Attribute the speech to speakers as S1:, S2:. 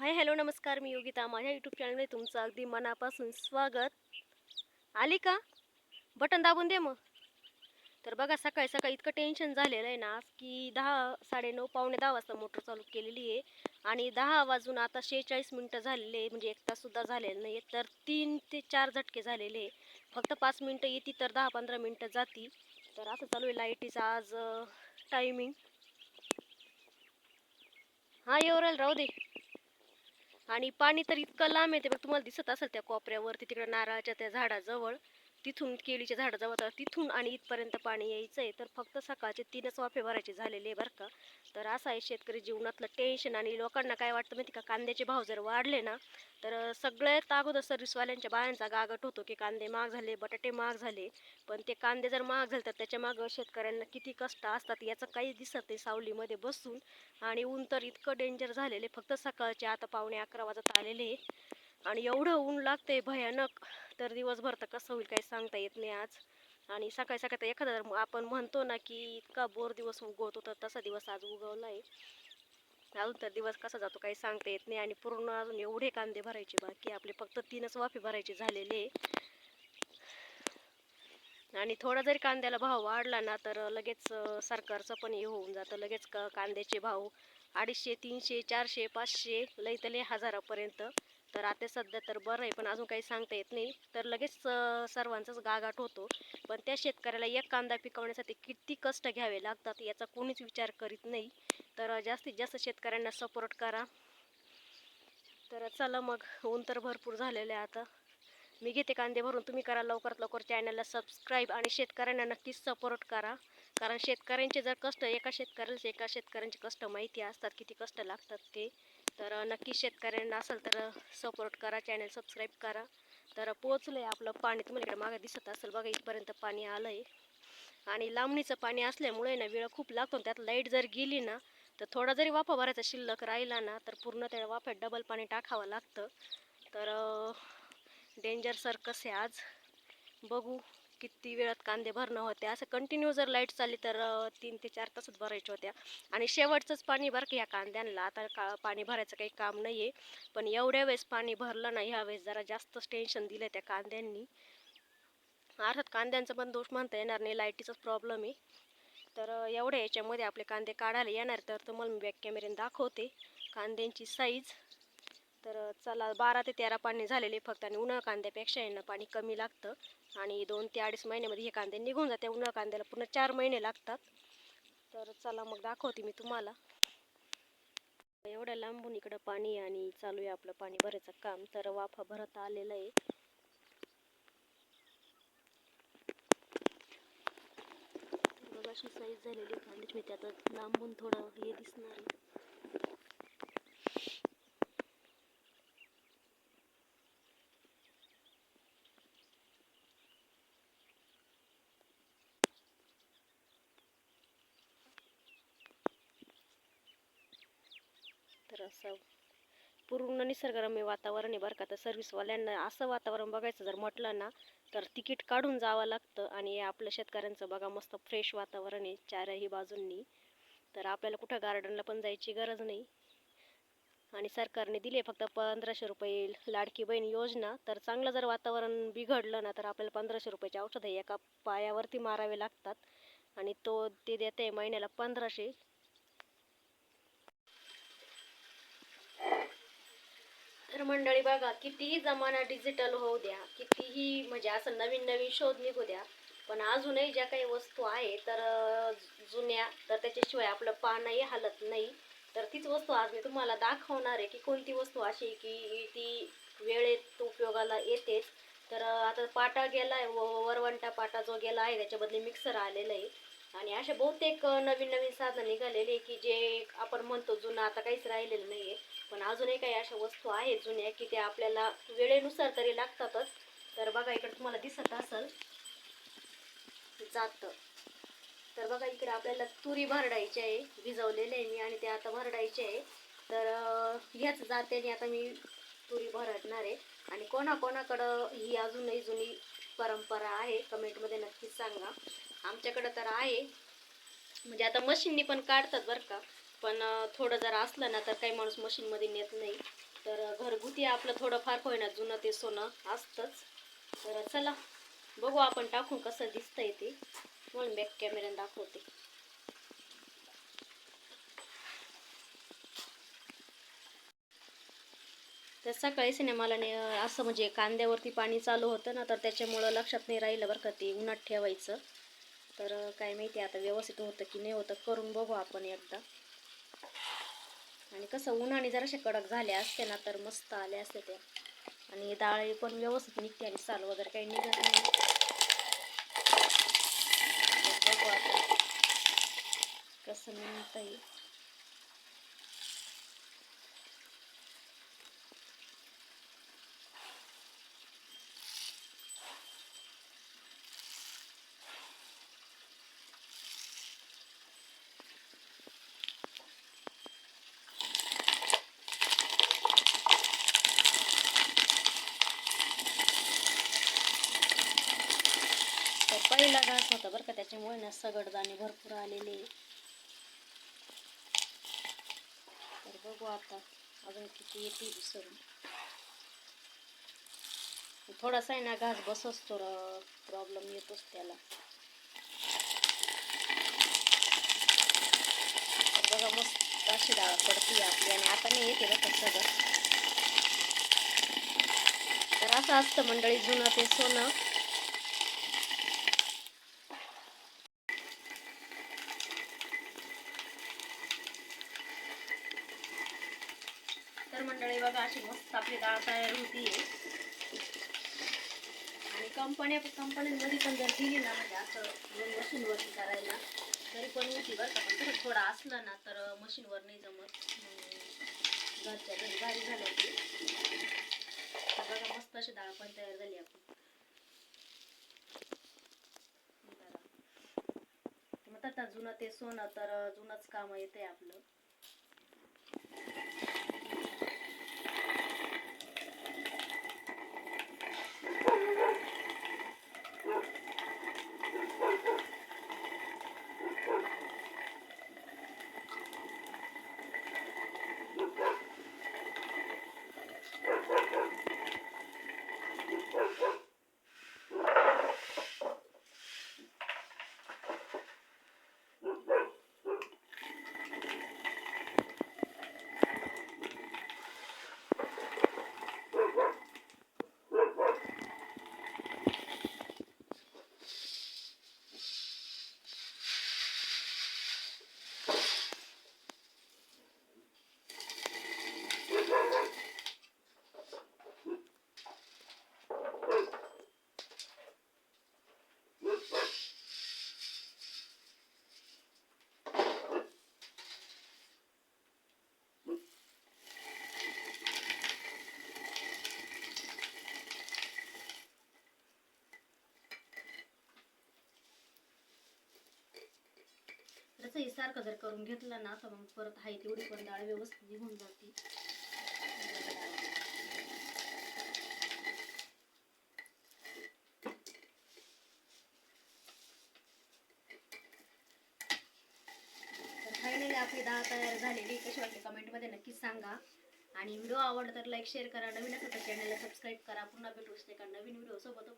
S1: Hi hello नमस्कार मी योगिता. माझ्या YouTube चॅनलमध्ये तुमचं अगदी मनापासून स्वागत. आली का? बटन दाबून दे मग. तर बघा सकाळी सकाळी इतकं टेन्शन झालेलं आहे ना की दहा साडेनऊ पावणे दहा वाजता मोटर चालू केलेली आहे. आणि दहा वाजून आता शेहेचाळीस मिनटं झालेले आहे म्हणजे एक ताससुद्धा झालेलं नाही तर तीन ते चार झटके झालेले आहे. फक्त पाच मिनटं येते तर दहा पंधरा मिनटं जाती. तर असं चालू आहे लाईटीचा आज टायमिंग हां येवराल राहू दे. आणि पाणी तर इतकं लांब येते बघ तुम्हाला दिसत असेल त्या कोपऱ्यावरती तिकडे नारळाच्या त्या झाडाजवळ. तिथून केळीच्या झाडाचा तर तिथून आणि इथपर्यंत पाणी यायचं आहे. तर फक्त सकाळचे तीनच वाफे भरायचे झालेले आहे बरं का. तर असं आहे शेतकरी जीवनातलं टेन्शन आणि लोकांना काय वाटतं माहिती का? कांद्याचे भाव जर वाढले ना तर सगळ्यात अगोदर सर्व्हिसवाल्यांच्या बायांचा गागट होतो की कांदे महाग झाले बटाटे महाग झाले. पण ते कांदे जर महाग झाले तर त्याच्या मागं शेतकऱ्यांना किती कष्ट असतात याचं काही दिसत नाही सावलीमध्ये बसून. आणि ऊन तर इतकं डेंजर झालेले फक्त सकाळचे आता पावणे अकरा वाजत आलेले आणि एवढं ऊन लागतंय भयानक. तर दिवसभर तर कसं होईल काही सांगता येत नाही आज. आणि सकाळी सकाळी तर एखादा आपण म्हणतो ना की इतका बोर दिवस उगवतो तर तसा दिवस आज उगवला आहे अजून तर दिवस कसा जातो काही सांगता येत नाही. आणि पूर्ण अजून एवढे कांदे भरायचे बाकी आपले फक्त तीनच वाफे भरायचे झालेले. आणि थोडा जरी कांद्याला भाव वाढला ना तर लगेच सरकारचं पण हे होऊन जातं. लगेच क कांद्याचे भाव अडीचशे तीनशे चारशे पाचशे लई तर हजारापर्यंत. तर आता सध्या तर बरं आहे पण अजून काही सांगता येत नाही. तर लगेच सर्वांचाच गागाट होतो. पण त्या शेतकऱ्याला एक कांदा पिकवण्यासाठी किती कष्ट घ्यावे लागतात याचा कोणीच विचार करीत नाही. तर जास्तीत जास्त शेतकऱ्यांना सपोर्ट करा. तर चला मग ऊन तर भरपूर झालेलं आहे आता. मी घेते कांदे भरून तुम्ही करा लवकरात लवकर चॅनलला सबस्क्राईब आणि शेतकऱ्यांना नक्कीच सपोर्ट करा. कारण शेतकऱ्यांचे जर कष्ट एका शेतकऱ्याला एका शेतकऱ्यांचे कष्ट माहिती असतात किती कष्ट लागतात ते. तर नक्की शेतकऱ्यांना असेल तर सपोर्ट करा चॅनल सबस्क्राईब करा. तर पोचलं आहे आपलं पाणी तुम्हाला इकडे मागं दिसत असेल बघा इथपर्यंत पाणी आलं आहे आणि लांबणीचं पाणी असल्यामुळे ना वेळ खूप लागतो. त्यात लाइट जर गेली ना तर थोडा जरी वाफा भरायचा शिल्लक राहिला ना तर पूर्ण त्या वाफ्यात डबल पाणी टाकावं लागतं. तर डेंजर सर्कस आहे आज. बघू. किती वेळात कांदे भरणं होते असं कंटिन्यू जर लाइट चालली तर तीन ते चार तासच भरायच्या होत्या. आणि शेवटचंच पाणी भर की ह्या कांद्यांना. आता का पाणी भरायचं काही काम नाही आहे पण एवढ्या वेळेस पाणी भरलं ना ह्या वेळेस जरा जास्तच टेन्शन दिलं त्या कांद्यांनी. अर्थात कांद्यांचा पण दोष म्हणता येणार नाही लाईटीचाच प्रॉब्लेम आहे. तर एवढ्या याच्यामध्ये आपले कांदे काढायला येणार तर तुम्हाला मी बॅक कॅमेऱ्याने दाखवते कांद्यांची साईज तर चला बारा ते तेरा पाणी झालेले फक्त आणि उन्हाळ कांद्यापेक्षा यांना पाणी कमी लागतं. आणि दोन ते अडीच महिन्यामध्ये हे कांदे निघून जाते. उन्हा कांद्याला पूर्ण चार महिने लागतात. तर चला मग दाखवते मी तुम्हाला. एवढ्या लांबून इकडं पाणी आणि चालू आहे आपलं पाणी भरायचं काम. तर वाफा भरत आलेलं आहे. अशी साईज झालेली कांद्याची मी त्यात लांबून थोडं हे दिसणार आहे. तर असं पूर्ण निसर्गरम्य वातावरण आहे बरं का. तर सर्व्हिसवाल्यांना असं वातावरण बघायचं जर म्हटलं ना तर तिकीट काढून जावं लागतं आणि आपलं शेतकऱ्यांचं बघा मस्त फ्रेश वातावरण आहे चारही बाजूंनी. तर आपल्याला कुठं गार्डनला पण जायची गरज नाही. आणि सरकारने दिले फक्त पंधराशे रुपये लाडकी बहीण योजना. तर चांगलं जर वातावरण बिघडलं ना तर आपल्याला पंधराशे रुपयाचे औषधं एका पायावरती मारावे लागतात. आणि तो ते देते महिन्याला पंधराशे. तर मंडळी बघा कितीही जमाना डिजिटल होऊ द्या कितीही म्हणजे असं नवीन नवीन शोध निघू द्या पण अजूनही ज्या काही वस्तू आहे तर जुन्या तर त्याच्याशिवाय आपलं पानही हलत नाही. तर तीच वस्तू आज मी तुम्हाला दाखवणार आहे की कोणती वस्तू अशी की ती वेळेत उपयोगाला येतेच. तर आता पाटा गेला आहे वरवंटा पाटा जो गेला आहे त्याच्याबद्दल मिक्सर आलेलं आहे. आणि असे बहुतेक नवीन नवीन साधनं निघालेले की जे आपण म्हणतो जुनं आता काहीच राहिलेलं नाही आहे पण अजूनही काही अशा वस्तू आहेत जुन्या की त्या आपल्याला वेळेनुसार तरी लागतातच. तर बघा इकडे तुम्हाला दिसत असेल. जातं. तर बघा इकडे आपल्याला तुरी भरडायची आहे भिजवलेले आहे मी आणि ते आता भरडायचे आहे. तर ह्याच जात्याने आता मी तुरी भरडणार आहे. आणि कोणाकोणाकडं ही अजूनही जुनी परंपरा आहे कमेंटमध्ये नक्कीच सांगा. आमच्याकडं तर आहे. म्हणजे आता मशीननी पण काढतात बरं का. पण थोडं जर असलं ना तर काही माणूस मशीनमध्ये नेत नाही. तर घरगुती आपलं थोडं फार होईना जुनं ते सोनं असतंच. तर चला बघू आपण टाकून कसं दिसतंय ते. म्हणून बॅक कॅमेऱ्याने दाखवते. तर सकाळीच सिनेमाला मला ने असं म्हणजे कांद्यावरती पाणी चालू होतं ना तर त्याच्यामुळं लक्षात नाही राहिलं बरं का ते उन्हात ठेवायचं. तर काय माहिती आता व्यवस्थित होतं की नाही होतं करून बघू आपण एकदा. आणि कसं उन्हाने जराशा कडक झाल्या असते ना तर मस्त आले असते त्या आणि डाळ पण व्यवस्थित निघते आणि साल वगैरे काही निघत नाही. बघू कसं म्हणता येईल तर पहिला घास होता बरं का त्याच्यामुळे ना सगडदाणे भरपूर आलेले तर बघू आता अजून किती येते विसरून. थोडासा आहे ना घास बसच थोडा प्रॉब्लेम येतोच त्याला. बघा मस्त अशी डाळ पडते आपली आणि आता नाही येते बघा सगळं. तर असं असतं मंडळी जुनं ते सोनं. तर मंडळी बघा अशी मस्त आपली डाळ तयार होती आणि कंपन्या कंपन्यांमध्ये पण जर दिली ना म्हणजे असं मशीनवरती करायला तरी पण होती बरं का. पण कसं थोडं असलं ना तर मशीनवर नाही जमत. घरच्या घरी भारी झालं होती. बघा मस्त अशी डाळ पण तयार झाली आपण बघा. जुनं ते सोनं तर जुनंच काम येते आपलं. तसं हे सारखं जर करून घेतलं ना तर मग परत हाय तेवढी पण डाळ व्यवस्थित निघून जाते. तर फायनली आपली डाळ तयार झालेली कशी वाटली कमेंटमध्ये नक्कीच सांगा. आणि व्हिडिओ आवडला तर लाईक शेअर करा. नवीन असेल तर चॅनलला सबस्क्राईब करा. पुन्हा भेटू एका नवीन व्हिडिओ सोबत.